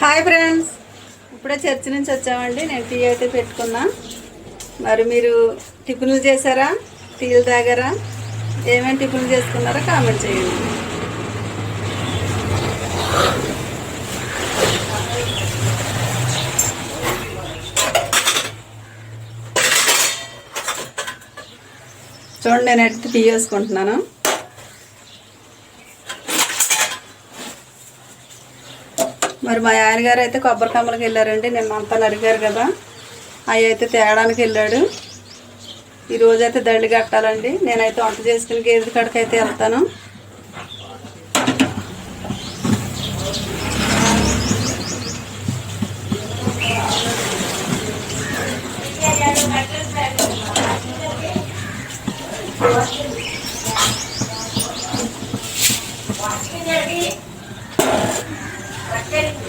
Hi friends. ఇప్పుడే church నుంచి వచ్చామండి. నేను టీ అయితే పెట్టుకున్నా. మరి మీరు టిఫిన్లు చేశారా? టీలు తాగారా? ఏమేమి టిఫిన్లు చేసుకున్నారో కామెంట్ చేయండి. చూడండి నేను టీ వేసుకుంటున్నాను. మరి మా ఆయన గారు అయితే కొబ్బరి కమ్మలకి వెళ్ళారండి. నిన్న అంతా నరిగారు కదా. అవి అయితే తేడానికి వెళ్ళాడు. ఈరోజు అయితే దళ్ళి కట్టాలండి. నేనైతే వంట చేసుకుని గేదె కాడికైతే వెళ్తాను. Thank you. వెళ్తాను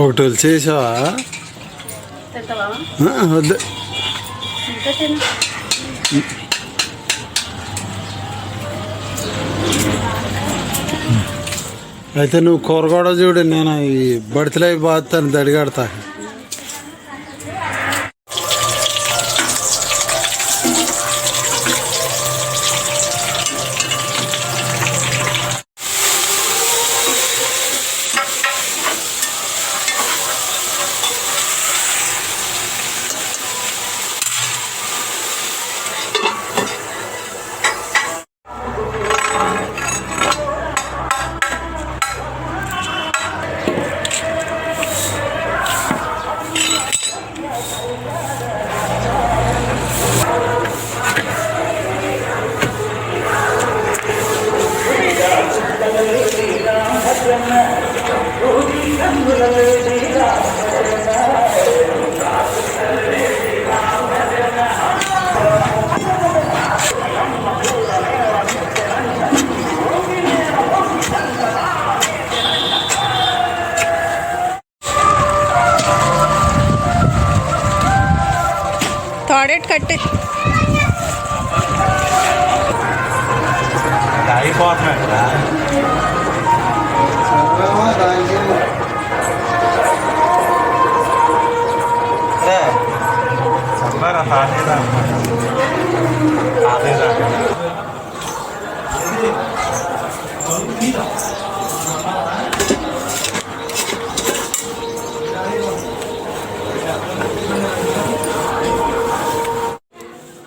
ఒకటి చేసావా? వద్దు. తిను అయితే నువ్వు కూర కూడా చూడు నేను ఈ బడితలే బాగుతాను దడిగాడతా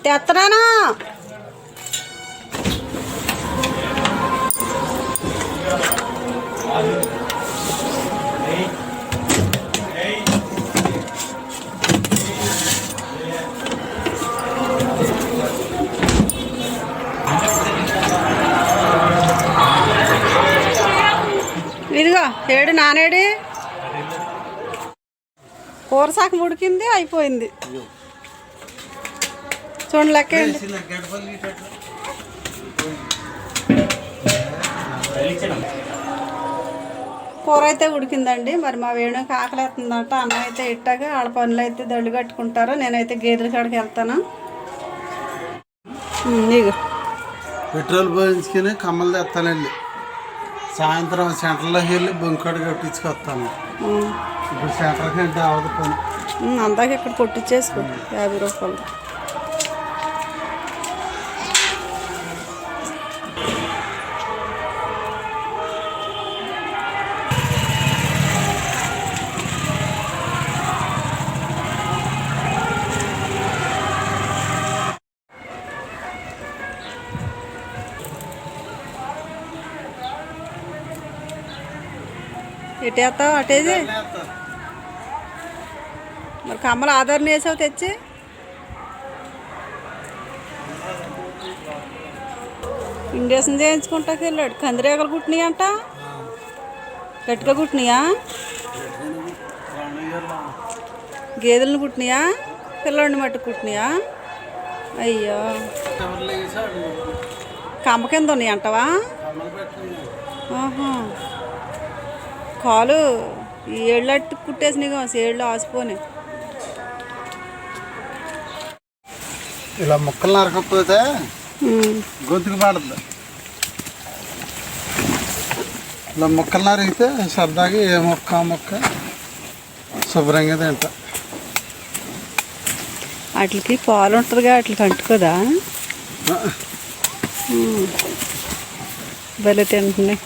తెత్తనానా ఇదిగో నానేడి. కూర శాఖ ఉడికింది అయిపోయింది. చూడండి లెక్క కూర అయితే ఉడికిందండి. మరి మా వేణుకి ఆకలేస్తుందంట అన్నం అయితే ఇట్టాక వాళ్ళ పనులు అయితే దళ్ళు కట్టుకుంటారు. నేనైతే గేదెల కాడికి వెళ్తాను. పెట్రోల్ పోయించుకుని కమ్మలు తెస్తానండి. సాయంత్రం సెంటర్లోకి వెళ్ళి బొంకాడు కట్టించుకొస్తాను. ఇప్పుడు సెంటర్కి అంటే అవదు పని. అందాక ఇక్కడ కొట్టించేసుకో యాభై రూపాయలు. ఎటేస్తావు అటేది మరి కమ్మలు ఆధార్ వేసావు తెచ్చి? ఇండేషన్ చేయించుకుంటాకి వెళ్ళాడు కందిరేగలు కుట్టినాయి అంట గట్టిగా కుట్టినాయా? గేదెలను కుట్టినాయా? పిల్లోడిని మట్టి కుట్టినాయా? అయ్యో. కమ్మ కింద ఉన్నాయి అంటవా ఆహా. కాలు ఈ ఏళ్ళు అట్టు కుట్టేసినాయి ఏళ్ళు ఆసిపోయి ఇలా ముక్కలు నరకపోతే గొంతుకు పడద్దు. ఇలా ముక్కలు నరిగితే సరదాగా ఏ మొక్క ఆ మొక్క శుభ్రంగా తింటా. వాటికి పాలు ఉంటుందిగా వాటికి అంటుకోదా. భలే తింటున్నాయి.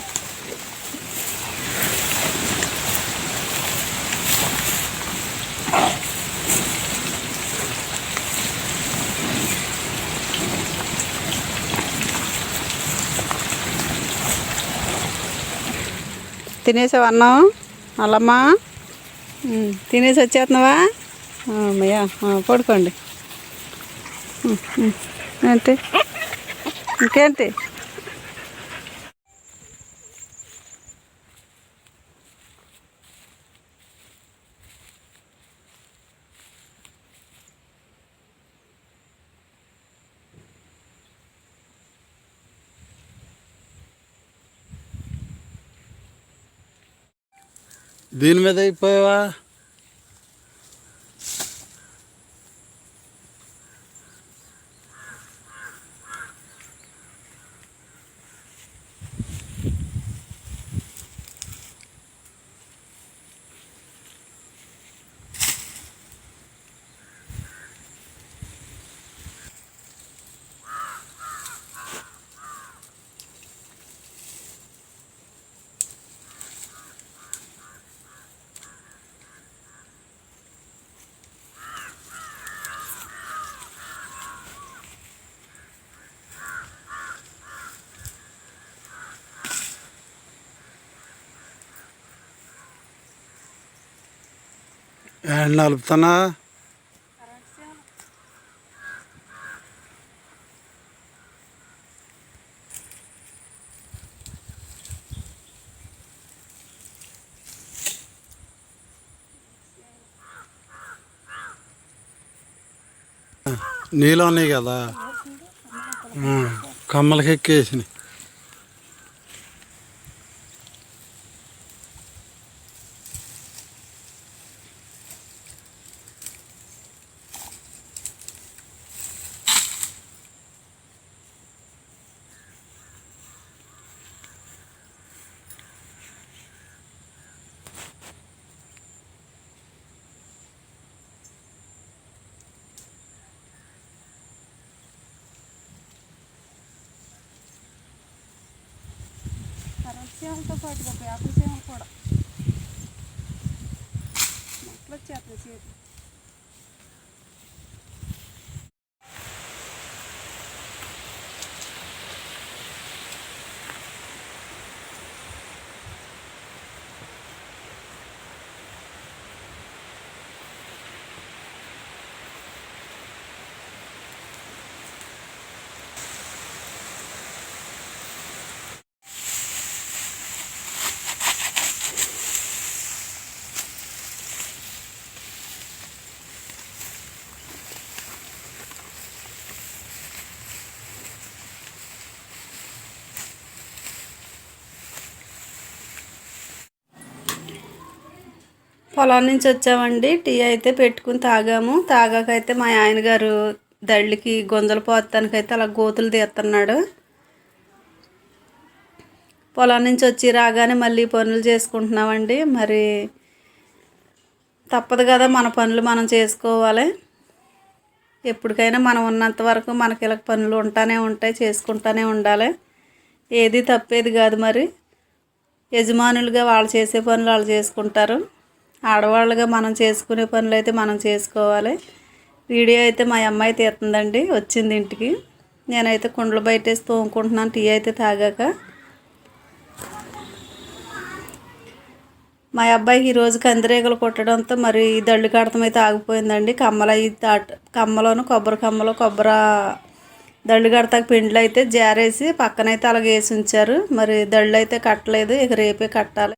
తినేసావు అన్నం అల్లమ్మా తినేసి వచ్చేస్తున్నావా? అమ్మయ్యా పడుకోండి. ఏంటి? ఇంకేంటి? దీని మీద అయిపోయావా? ఏంటి నలుపుతున్నా? నీళ్ళు ఉన్నాయి కదా? కమ్మలకి ఎక్కేసినాయి. సీమలతో పాటుగా పేపర్ సీమలు కూడా. మొక్కలు వచ్చేస్తాయి. చేతి పొలం నుంచి వచ్చామండి. టీ అయితే పెట్టుకుని తాగాము. తాగాకైతే మా ఆయన గారు దళ్ళకి గొంజలు పోతానికైతే అలా గోతులు తీస్తున్నాడు. పొలం నుంచి వచ్చి రాగానే మళ్ళీ పనులు చేసుకుంటున్నామండి. మరి తప్పదు కదా మన పనులు మనం చేసుకోవాలి. ఎప్పటికైనా మనం ఉన్నంత వరకు మనకి ఇలా పనులు ఉంటానే ఉంటాయి చేసుకుంటానే ఉండాలి. ఏది తప్పేది కాదు మరి. యజమానులుగా వాళ్ళు చేసే పనులు వాళ్ళు చేసుకుంటారు. ఆడవాళ్ళుగా మనం చేసుకునే పనులు అయితే మనం చేసుకోవాలి. వీడియో అయితే మా అమ్మాయి తీస్తుందండి. వచ్చింది ఇంటికి. నేనైతే కుండలు బయటేసి తోముకుంటున్నాను. టీ అయితే తాగాక. మా అబ్బాయికి ఈరోజు కందిరీగలు కొట్టడంతో మరి ఈ దళ్ళు కడతం అయితే ఆగిపోయిందండి. కమ్మల ఈ తాట కమ్మలోను కొబ్బరి కమ్మలో కొబ్బరి దళ్ళు కడతాక పిండ్లు అయితే జారేసి పక్కనైతే అలాగే వేసి ఉంచారు. మరి దళ్ళు అయితే కట్టలేదు. ఇక రేపే కట్టాలి.